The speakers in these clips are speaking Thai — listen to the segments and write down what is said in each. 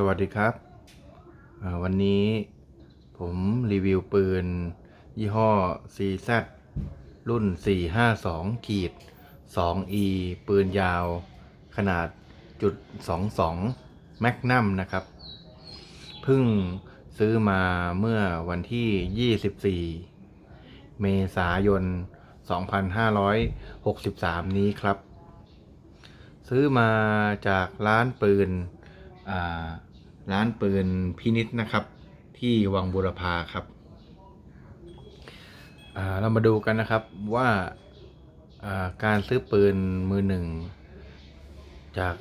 สวัสดีครับ วันนี้ผมรีวิวปืน ยี่ห้อ CZ รุ่น 452ขีด 2E ปืนยาวขนาดจุด22แมกนัมนะครับ เพิ่งซื้อมาเมื่อวันที่ 24 เมษายน 2563 นี้ครับ ซื้อมาจากร้านปืนอ่า ร้านปืนพินิษนะครับ ที่วังบุรพาครับเรามาดูกันนะครับว่าการซื้อปืนมือหนึ่ง จาก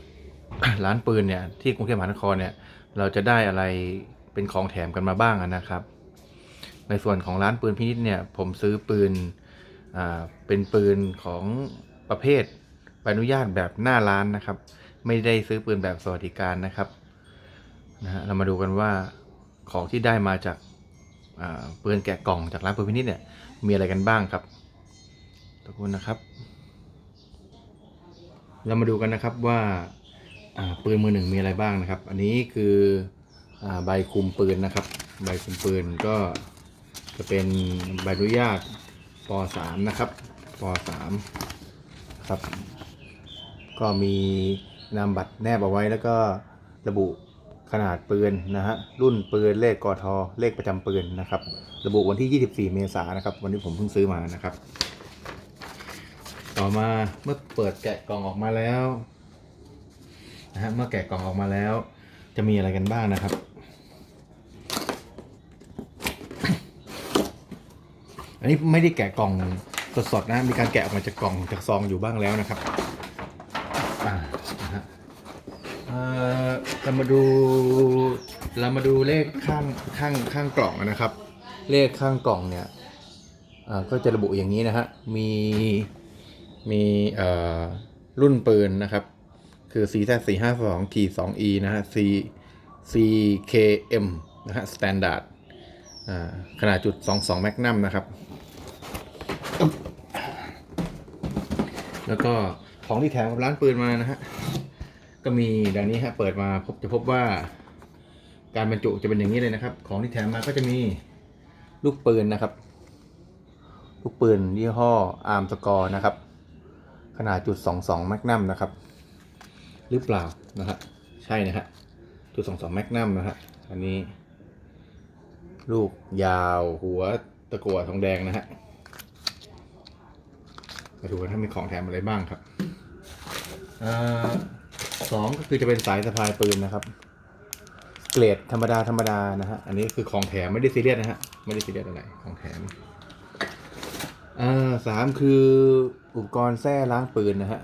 ร้านปืนเนี่ยที่กรุงเทพมหานครเนี่ยเราจะได้อะไรเป็นของแถมกันมาบ้างนะครับ ในส่วนของร้านปืนพินิษเนี่ยผมซื้อปืนเป็นปืนของประเภทใบอนุญาตแบบหน้าร้านนะครับ ไม่ได้ซื้อปืนแบบสวัสดิการนะครับ นะฮะเรามาดูกันว่าของที่ได้มาจากปืนแกะกล่องจากร้านปืนพินิษเนี่ยมีอะไรกันบ้างครับทุกคนนะครับ เรามาดูกันนะครับว่าปืนมือหนึ่งมีอะไรบ้างนะครับ อันนี้คืออใบคุมปืนนะครับ ใบคุมปืนก็จะเป็นใบอนุญาตป .3 นะครับป .3 ครับ ก็มีนามบัตรแนบเอาไว้แล้วก็ระบุ ขนาดปืนนะฮะรุ่นปืนเลขกอทอเลขประจำปืนนะครับ ระบุวันที่ 24 เมษายนนะครับ วันที่ผมเพิ่งซื้อมานะครับ ต่อมาเมื่อเปิดแกะกล่องออกมาแล้วนะฮะเมื่อแกะกล่องออกมาแล้ว จะมีอะไรกันบ้างนะครับ อันนี้ไม่ได้แกะกล่องสดๆนะมีการแกะออกมาจากกล่องจากซองอยู่บ้างแล้วนะครับ เรามาดูเรามาดูเลขข้างข้างข้างกล่องนะครับ เลขข้างกล่องเนี่ยก็จะระบุอย่างนี้นะฮะมีมีรุ่นปืนนะครับ คือ c z 4 5 2 t 2 e นะฮะ c ckm นะฮะ standard อ่าขนาดจุด 22 magnum นะครับ แล้วก็ของที่แถมกับร้านปืนมานะฮะ ก็มีดังนี้ฮะเปิดมาพบจะพบว่า การบรรจุจะเป็นอย่างนี้เลยนะครับ ของที่แถมมาก็จะมีลูกปืนนะครับ ลูกปืนยี่ห้ออาร์มสกอร์นะครับ ขนาดจุด22แมกนัมนะครับ หรือเปล่านะฮะใช่นะฮะจุด22แมกนัมนะฮะอันนี้ ลูกยาวหัวตะกั่วทองแดงนะฮะมาดูกันถ้ามีของแถมอะไรบ้างครับอ่า สองก็คือจะเป็นสายสะพายปืนนะครับ เกรดธรรมดาธรรมดานะฮะ อันนี้คือของแถมไม่ได้ซีเรียสนะฮะ ไม่ได้ซีเรียสอะไร ของแถมอ่าสามคืออุปกรณ์แส้ล้างปืนนะฮะ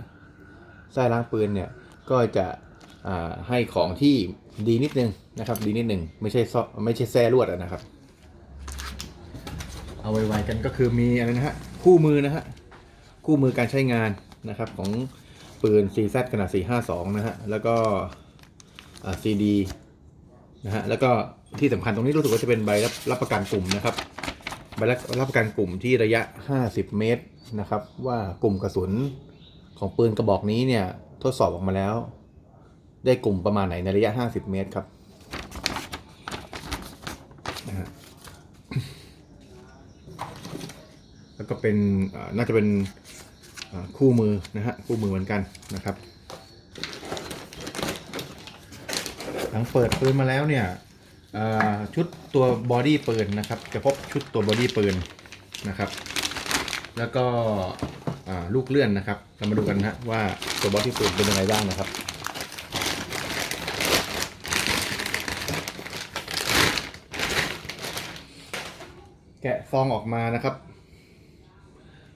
แส้ล้างปืนเนี่ยก็จะอ่าให้ของที่ดีนิดนึงนะครับ ดีนิดนึงไม่ใช่ซอไม่ใช่แส้ลวดอะนะครับ เอาไวๆกันก็คือมีอะไรนะฮะ คู่มือนะฮะ คู่มือการใช้งานนะครับของ ปืน CZ ขนาด 452 นะฮะ แล้วก็อ่า CD นะฮะ แล้วก็ที่สำคัญตรงนี้รู้สึกว่าจะเป็นใบรับรับประกันกลุ่มนะครับ ใบรับประกันกลุ่มที่ระยะ 50 เมตรนะครับ ว่ากลุ่มกระสุนของปืนกระบอกนี้เนี่ยทดสอบออกมาแล้ว ได้กลุ่มประมาณไหนในระยะ 50 เมตรครับนะฮะแล้วก็เป็นน่าจะเป็น คู่มือนะฮะคู่มือเหมือนกันนะครับ หลังเปิดปืนมาแล้วเนี่ยชุดตัวบอดี้ปืนนะครับ จะพบชุดตัวบอดี้ปืนนะครับ แล้วก็ลูกเลื่อนนะครับ เรามาดูกันนะฮะว่าตัวบอดี้ปืนเป็นยังไงบ้างนะครับแกะซองออกมานะครับ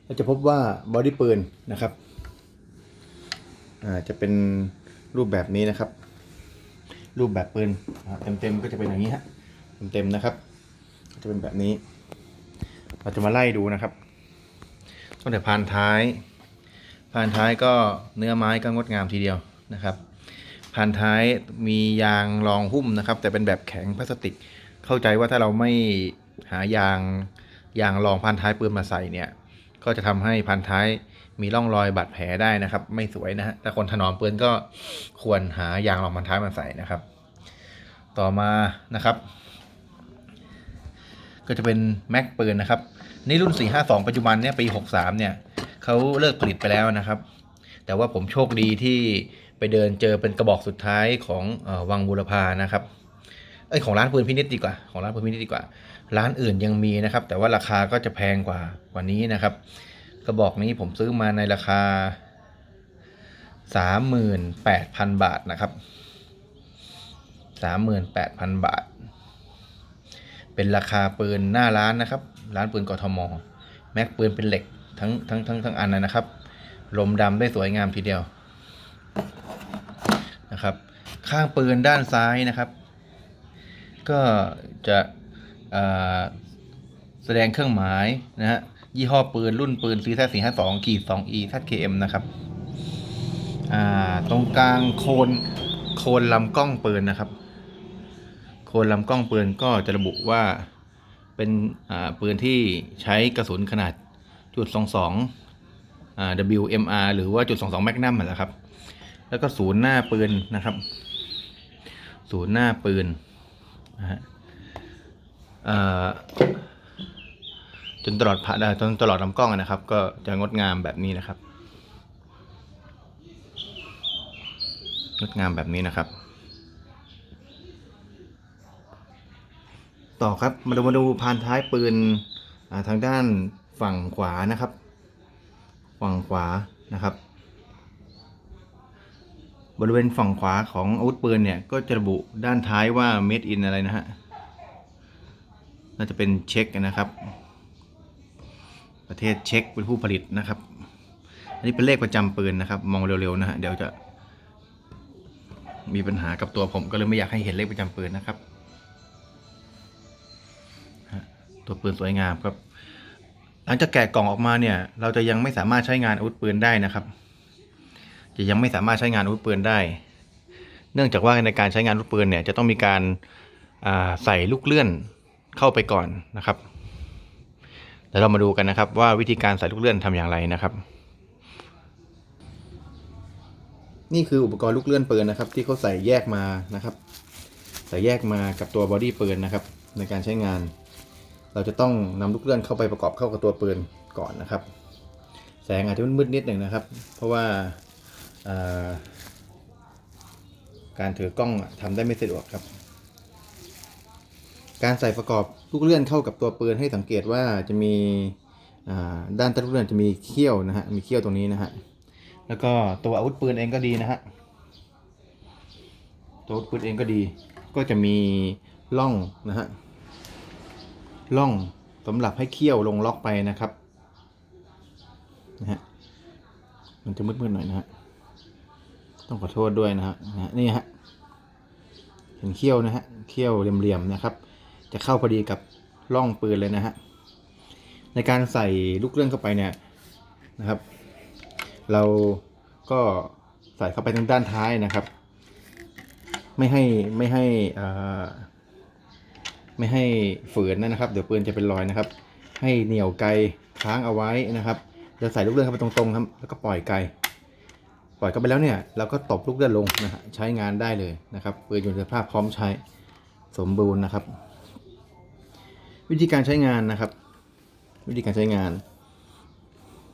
เราจะพบว่าบอดี้ปืนนะครับจะเป็นรูปแบบนี้นะครับ รูปแบบปืนเต็มเต็มๆก็จะเป็นอย่างนี้ฮะเต็มเต็มๆนะครับ ก็จะเป็นแบบนี้ เราจะมาไล่ดูนะครับตั้งแต่พานท้ายพานท้ายก็เนื้อไม้ก็งดงามทีเดียวนะครับพานท้ายมียางรองหุ้มนะครับ แต่เป็นแบบแข็งพลาสติก เข้าใจว่าถ้าเราไม่หายางยางรองพันท้ายปืนมาใส่เนี่ย ก็จะทำให้พันท้ายมีร่องรอยบาดแผลได้นะครับ ไม่สวยนะฮะแต่คนถนอมปืนก็ควรหายางรองพันท้ายมาใส่นะครับ ต่อมานะครับ ก็จะเป็นแม็กปืนนะครับนี่รุ่น 452 ปัจจุบันเนี่ยปี 63 เนี่ยเขาเลิกผลิตไปแล้วนะครับ แต่ว่าผมโชคดีที่ไปเดินเจอเป็นกระบอกสุดท้ายของออวังบูรพานะครับเอ้ยของร้านปืนพินิจดีกว่า ของร้านปืนพินิจดีกว่า ร้านอื่นยังมีนะครับ แต่ว่าราคาก็จะแพงกว่ากว่านี้นะครับ กระบอกนี้ผมซื้อมาในราคา 38,000 บาทนะครับ 38,000 บาท เป็นราคาปืนหน้าร้านนะครับ ร้านปืนกทม แม็กปืนเป็นเหล็กทั้งทั้งทั้งทั้งอันนะครับ ลมดำได้สวยงามทีเดียวนะครับ ข้างปืนด้านซ้ายนะครับ ก็จะ แสดงเครื่องหมายนะฮะยี่ห้อปืนรุ่นปืน c z 4 5 2ขีด2 e zkm นะครับตรงกลางโคนโคนลำกล้องปืนนะครับ โคนลำกล้องปืนก็จะระบุว่าเป็นปืนที่ใช้กระสุนขนาดจุด22อ่า WMR หรือว่าจุด22 Magnum นั่นแหละครับ แล้วก็ศูนย์หน้าปืนนะครับ ศูนย์หน้าปืนนะฮะ จนตลอดผ่าจนตลอดลำกล้องนะครับ ก็จะงดงามแบบนี้นะครับ งดงามแบบนี้นะครับ ต่อครับมาดูมาดูพานท้ายปืนทางด้านฝั่งขวานะครับ ฝั่งขวานะครับ บริเวณฝั่งขวาของอาวุธปืนเนี่ย ก็จะระบุด้านท้ายว่า made in อะไรนะฮะ น่าจะเป็นเช็คนะครับ ประเทศเช็คเป็นผู้ผลิตนะครับ อันนี้เป็นเลขประจำปืนนะครับ มองเร็วๆนะฮะเดี๋ยวจะมีปัญหากับตัวผมก็เลยไม่อยากให้เห็นเลขประจำปืนนะครับ ตัวปืนสวยงามครับ หลังจากแกะกล่องออกมาเนี่ย เราจะยังไม่สามารถใช้งานอาวุธปืนได้นะครับ จะยังไม่สามารถใช้งานอาวุธปืนได้ เนื่องจากว่าในการใช้งานอาวุธปืนเนี่ยจะต้องมีการาใส่ลูกเลื่อน เข้าไปก่อนนะครับเดี๋ยวเรามาดูกันนะครับ ว่าวิธีการใส่ลูกเลื่อนทำอย่างไรนะครับ นี่คืออุปกรณ์ลูกเลื่อนปืนนะครับ ที่เขาใส่แยกมานะครับ ใส่แยกมากับตัวบอดี้ปืนนะครับ ในการใช้งาน เราจะต้องนำลูกเลื่อนเข้าไปประกอบเข้ากับตัวปืนก่อนนะครับ แสงอาจจะมืดนิดหนึ่งนะครับ เพราะว่าาการถือกล้องอะทำได้ไม่สะดวกครับ การใส่ประกอบลูกเลื่อนเข้ากับตัวปืนให้สังเกตว่าจะมีด้านใต้ลูกเลื่อนจะมีเขี้ยวนะฮะมีเขี้ยวตรงนี้นะฮะแล้วก็ตัวอาวุธปืนเองก็ดีนะฮะตัวอาวุธปืนเองก็ดี ก็จะมีร่องนะฮะร่องสำหรับให้เขี้ยวลงล็อกไปนะครับนะฮะมันจะมืดๆหน่อยนะฮะต้องขอโทษด้วยนะฮะนะฮะนี่ฮะเห็นเขี้ยวนะฮะเขี้ยวเหลี่ยมๆนะครับ จะเข้าพอดีกับร่องปืนเลยนะฮะ ในการใส่ลูกเลื่อนเข้าไปเนี่ยนะครับ เราก็ใส่เข้าไปทางด้านท้ายนะครับ ไม่ให้ไม่ให้อ่าไม่ให้ฝืนนะครับ เดี๋ยวปืนจะเป็นรอยนะครับ ให้เหนี่ยวไกลค้างเอาไว้นะครับจะใส่ลูกเลื่อนเข้าไปตรงๆครับแล้วก็ปล่อยไกลปล่อยเข้าไปแล้วเนี่ยเราก็ตบลูกเลื่อนลงนะฮะใช้งานได้เลยนะครับปืนอยู่ในสภาพพร้อมใช้สมบูรณ์นะครับ วิธีการใช้งานนะครับ วิธีการใช้งาน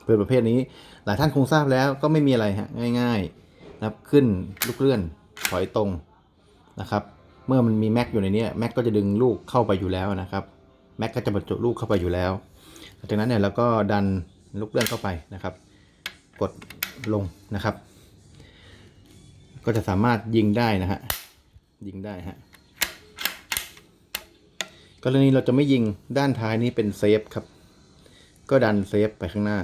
เปืนประเภทนี้หลายท่านคงทราบแล้วก็ไม่มีอะไรฮะง่ายๆนะครับขึ้นลูกเลื่อนถอยตรงนะครับ เมื่อมันมีแม็กอยู่ในนี้แม็กก็จะดึงลูกเข้าไปอยู่แล้วนะครับแม็กก็จะบรรจุลูกเข้าไปอยู่แล้วหลังจากนั้นเนี่ยเราก็ดันลูกเลื่อนเข้าไปนะครับ กดลงนะครับ ก็จะสามารถยิงได้นะฮะยิงได้ฮะ กรณีเราจะไม่ยิงด้านท้ายนี้เป็นเซฟครับ ก็ดันเซฟไปข้างหน้า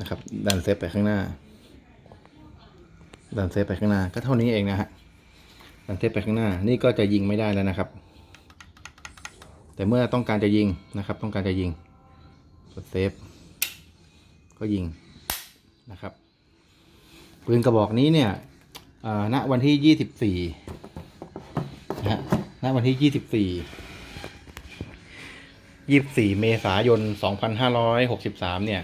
นะครับ ดันเซฟไปข้างหน้า ดันเซฟไปข้างหน้า ก็เท่านี้เองนะฮะดันเซฟไปข้างหน้า นี่ก็จะยิงไม่ได้แล้วนะครับ แต่เมื่อต้องการจะยิงนะครับ ต้องการจะยิงกดเซฟก็ยิงนะครับปืนกระบอกนี้เนี่ยณวันที่ยี่สิบสี่ ณวันที่ยี่สิบสี่ยี่สิบสี่เมษายนสองพันห้าร้อยหกสิบสามเนี่ย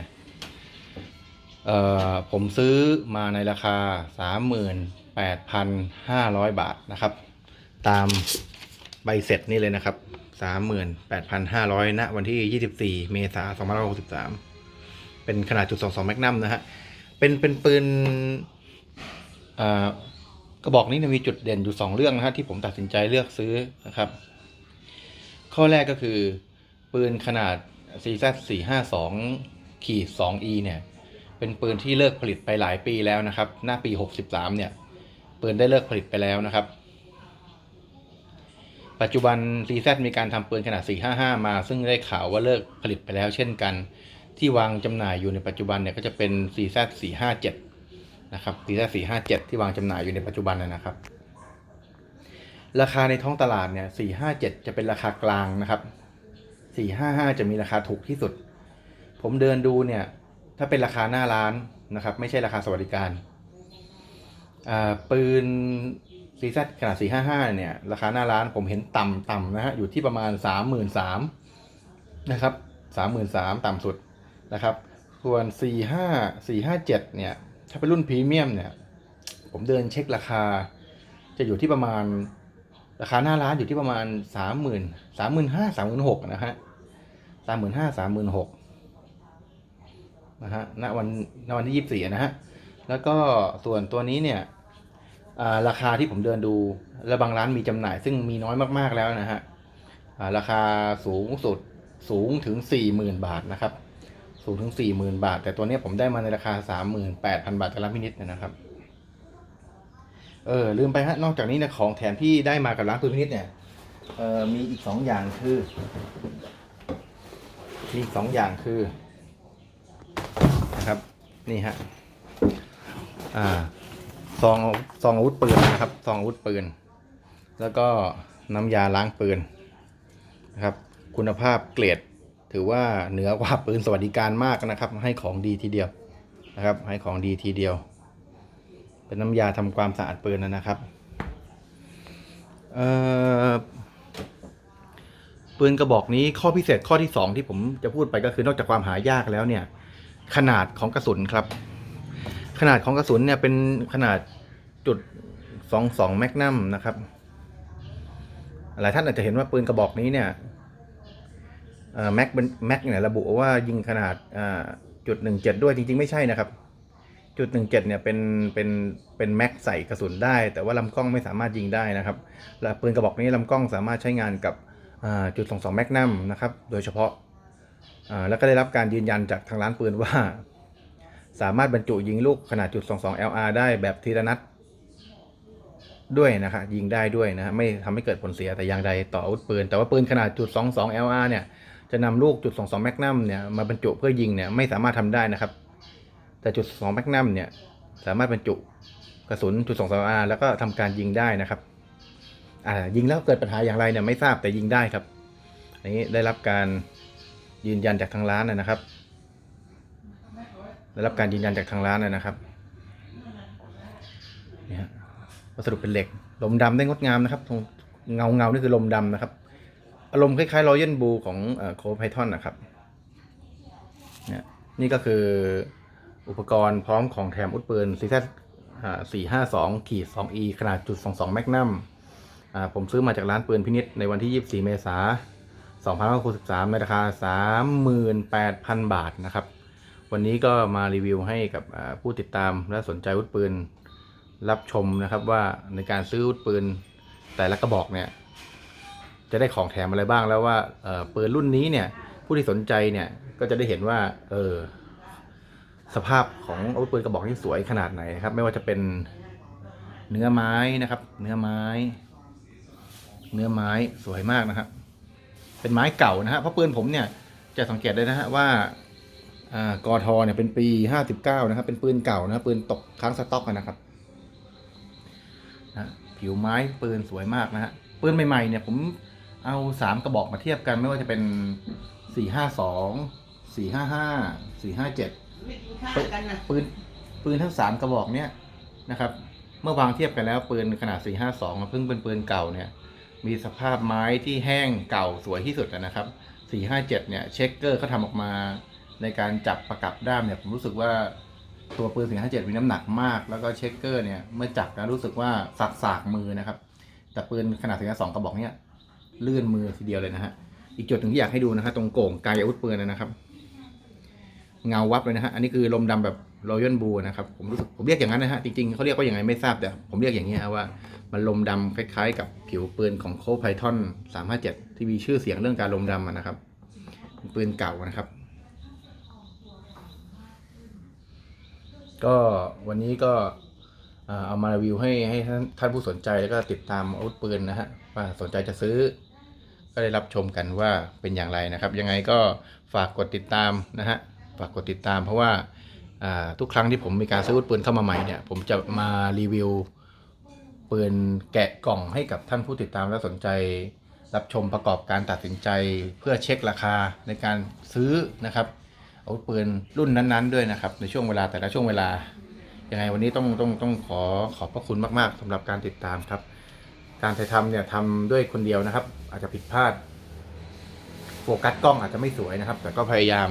เอ่อ ผมซื้อมาในราคาสามหมื่นแปดพันห้าร้อยบาทนะครับ ตามใบเสร็จนี่เลยนะครับสามหมื่นแปดพันห้าร้อยณวันที่ยี่สิบสี่เมษายนสองพันห้าร้อยหกสิบสามเป็นขนาดจุดสองสองแมกนัมนะฮะ เป็นเป็นปืนอ่า กระบอกนี้มีจุดเด่นอยู่สองเรื่องนะฮะที่ผมตัดสินใจเลือกซื้อนะครับ ข้อแรกก็คือ ปืนขนาด CZ 452ขีด 2E เนี่ย เป็นปืนที่เลิกผลิตไปหลายปีแล้วนะครับ หน้าปี 63 เนี่ย ปืนได้เลิกผลิตไปแล้วนะครับ ปัจจุบัน CZ มีการทำปืนขนาด 455 มา ซึ่งได้ข่าวว่าเลิกผลิตไปแล้วเช่นกัน ที่วางจำหน่ายอยู่ในปัจจุบันเนี่ยก็จะเป็น CZ 457 นะครับ CZ 457ที่วางจำหน่ายอยู่ในปัจจุบันนะครับ ราคาในท้องตลาดเนี่ย457จะเป็นราคากลางนะครับ455จะมีราคาถูกที่สุด ผมเดินดูเนี่ยถ้าเป็นราคาหน้าร้านนะครับ ไม่ใช่ราคาสวัสดิการปืนซีซัขนาด 455 เนี่ย ราคาหน้าร้านผมเห็นต่ำต่ำนะฮะ อยู่ที่ประมาณ 33,000นะครับ 33,000ต่ำสุดนะครับ ส่วน 45 457 เนี่ย ถ้าเป็นรุ่นพรีเมียมเนี่ย ผมเดินเช็คราคา จะอยู่ที่ประมาณราคาหน้าร้านอยู่ที่ประมาณสามหมื่นสามหมื่นห้าสามหมื่นหกนะฮะสามหมื่นห้าสามหมื่นหกนะฮะณวันณวันที่ยี่สิบสี่นะฮะ แล้วก็ส่วนตัวนี้เนี่ยราคาที่ผมเดินดูและบางร้านมีจำหน่าย ซึ่งมีน้อยมากๆแล้วนะฮะราคาสูงสุดสูงถึงสี่หมื่นบาทนะครับ สูงถึงสี่หมื่นบาท แต่ตัวนี้ผมได้มาในราคาสามหมื่นแปดพันบาทจากร้านพินิจนะครับ เออลืมไปฮะนอกจากนี้นะของแถมที่ได้มากับร้านปืนพินิจเนี่ยเออมีอีกสองอย่างคือ มีสองอย่างคือนะครับ นี่ฮะอ่าซองซองอาวุธปืนนะครับซองอาวุธปืน แล้วก็น้ำยาล้างปืนนะครับ คุณภาพเกรด ถือว่าเหนือกว่าปืนสวัสดิการมากนะครับ ให้ของดีทีเดียวนะครับ ให้ของดีทีเดียว เป็นน้ำยาทำความสะอาดปืนนะนะครับเอ่อปืนกระบอกนี้ข้อพิเศษข้อที่ 2 ที่ผมจะพูดไปก็คือนอกจากความหายากแล้วเนี่ย ขนาดของกระสุนครับ ขนาดของกระสุนเนี่ยเป็นขนาดจุด22แมกนัมนะครับหลายท่านอาจจะเห็นว่าปืนกระบอกนี้เนี่ย แม็กแม็กเนี่ยระบุว่ายิงขนาดอ่าจุดด้วยจริง ๆ ไม่ใช่นะครับ จุดหนึ่งเจ็ดเนี่ยเป็นเป็นเป็นแม็กใส่กระสุนได้ แต่ว่าลำกล้องไม่สามารถยิงได้นะครับและปืนกระบอกนี้ลำกล้องสามารถใช้งานกับจุดสองสองแมกนัมนะครับโดยเฉพาะแล้วก็ได้รับการยืนยันจากทางร้านปืนว่า สามารถบรรจุยิงลูกขนาดจุดสองสอง LR ได้แบบทีละนัดด้วยนะครับยิงได้ด้วยนะไม่ทำให้เกิดผลเสียแต่อย่างใดต่ออาวุธปืน แต่ว่าปืนขนาดจุดสองสอง LR เนี่ย จะนำลูกจุดสองสองแมกนัมเนี่ยมาบรรจุเพื่อยิงเนี่ยไม่สามารถทำได้นะครับ แต่จุด2แมกนัมเนี่ยสามารถบรรจุกระสุนจุด2 2 R แล้วก็ทำการยิงได้นะครับอ่ายิงแล้วเกิดปัญหาอย่างไรเนี่ยไม่ทราบแต่ยิงได้ครับอันนี้ได้รับการยืนยันจากทางร้านนะครับ ได้รับการยืนยันจากทางร้านนะครับนี่ฮะวัสดุเป็นเหล็ก ลมดำได้งดงามนะครับตรงเงาเงานี่คือลมดำนะครับ อารมณ์คล้ายๆรอยัลบูของโคไพทอนนะครับเนี่ยนี่ก็คืออุปกรณ์พร้อมของแถมอุดปืนซีแซสี่ห้าสองขีดสองอีขนาดจุดสองสองแมกนัมผมซื้อมาจากร้านปืนพินิษในวันที่ยี่สี่เมษาสองพันห้าร้อยสิบสามในราคาสามหมื่นแปดพันบาทนะครับ วันนี้ก็มารีวิวให้กับผู้ติดตามและสนใจอุดปืนรับชมนะครับว่าในการซื้ออุดปืนแต่ละกระบอกเนี่ย จะได้ของแถมอะไรบ้างแล้วว่าเปืนรุ่นนี้เนี่ยผู้ที่สนใจเนี่ยก็จะได้เห็นว่าเออสภาพของอาวุธปืนกระบอกที่สวยขนาดไหนนะครับ ไม่ว่าจะเป็นเนื้อไม้นะครับ เนื้อไม้ เนื้อไม้สวยมากนะครับ เป็นไม้เก่านะฮะเพราะปืนผมเนี่ยจะสังเกตได้นะฮะว่าอ่ากอทอเนี่ยเป็นปีห้าสิบเก้านะครับ เป็นปืนเก่านะปืนตกค้างสต็อกนะครับนะผิวไม้ปืนสวยมากนะฮะปืนใหม่ๆเนี่ยผม เอาสามกระบอกมาเทียบกันไม่ว่าจะเป็นสี่ห้าสองสี่ห้าห้าสี่ห้าเจ็ดไม่กินข้าวกันนะปืนปืนทั้งสามกระบอกเนี้ยนะครับ เมื่อวางเทียบกันแล้วปืนขนาด452เพิ่งเป็นปืนเก่าเนี่ย มีสภาพไม้ที่แห้งเก่าสวยที่สุดนะครับ457เนี่ยเช็คเกอร์เขาทำออกมาในการจับประกับด้ามเนี่ยผมรู้สึกว่าตัวปืน457มีน้ำหนักมาก แล้วก็เช็คเกอร์เนี่ยเมื่อจับแล้วรู้สึกว่าสักสากๆมือนะครับ แต่ปืนขนาดถึงสองกระบอกเนี่ย ลื่นมือทีเดียวเลยนะฮะ อีกจุดหนึ่งที่อยากให้ดูนะฮะตรงโก่งกายอาวุธปืนนะครับ เงาวับเลยนะฮะ อันนี้คือลมดำแบบรอยัลบูนะครับ ผมรู้สึกผมเรียกอย่างนั้นนะฮะ จริงๆเขาเรียกว่าอย่างไงไม่ทราบแต่ผมเรียกอย่างนี้ฮะว่า มันลมดำคล้ายๆ กับผิวปืนของโคไพทอน357ที่มีชื่อเสียงเรื่องการลมดำนะครับเป็นปืนเก่านะครับ ก็วันนี้ก็เอามารีวิวให้ให้ท่านท่านผู้สนใจแล้วก็ติดตามอาวุธปืนนะฮะว่าสนใจจะซื้อ ก็ได้รับชมกันว่าเป็นอย่างไรนะครับ ยังไงก็ฝากกดติดตามนะฮะฝากกดติดตาม เพราะว่าทุกครั้งที่ผมมีการซื้ออาวุธปืนเข้ามาใหม่เนี่ยผมจะมารีวิวปืนแกะกล่องให้กับท่านผู้ติดตามและสนใจรับชมประกอบการตัดสินใจเพื่อเช็คราคาในการซื้อนะครับอาวุธปืนรุ่นนั้นๆด้วยนะครับในช่วงเวลาแต่ละช่วงเวลายังไงวันนี้ต้องต้องต้องขอขอบพระคุณมาก ๆสำหรับการติดตามครับ การถ่ายทำเนี่ยทำด้วยคนเดียวนะครับ อาจจะผิดพลาด โฟกัสกล้องอาจจะไม่สวยนะครับ แต่ก็พยายาม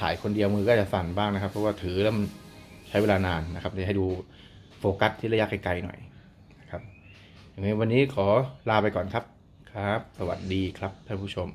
ถ่ายคนเดียวมือก็จะสั่นบ้างนะครับ เพราะว่าถือแล้วมันใช้เวลานานนะครับเดี๋ยวให้ดูโฟกัสที่ระยะไกลๆหน่อยนะครับอย่างนี้วันนี้ขอลาไปก่อนครับครับ สวัสดีครับท่านผู้ชม